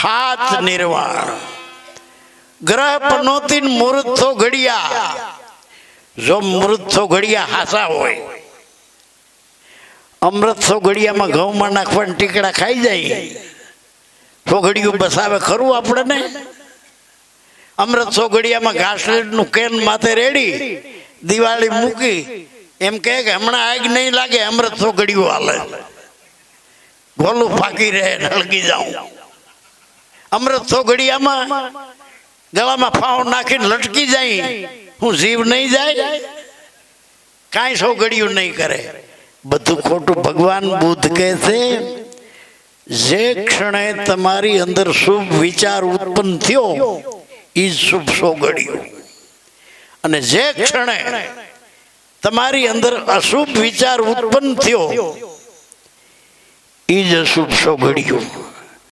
હાથ નિર્વાણ. ગ્રહ પનોતી મુહૂર્ત ઘડિયા. જો મૃત ઘડિયા હાસા હોય, અમૃત તો ઘડિયામાં ઘઉંમાં નાખવાના ટીકડા ખાઈ જાય. તો ઘડિયું બસાવે ખરું આપણને? અમૃત સો ઘડિયામાં ઘાસલેટનું કેન માથે રેડી, દિવાળી મૂકી. એમ કહે કે હમણાં આગ નહીં લાગે, અમૃત સો ઘડિયું હાલે. ભોલું ફાકી રહે હળગી જાઉં. અમૃત સોગડિયામાં ગળામાં ફાવ નાખીને લટકી જાય. હું જીવ નહીં જાય. કાંઈ સોગડિયું નહીં કરે. બધું ખોટું ભગવાન બુદ્ધ કહે છે, જે ક્ષણે તમારી અંદર શુભ વિચાર ઉત્પન્ન થયો એ શુભ સોગડિયું. અને જે ક્ષણે તમારી અંદર અશુભ વિચાર ઉત્પન્ન થયો એ જ અશુભ સોગડિયું.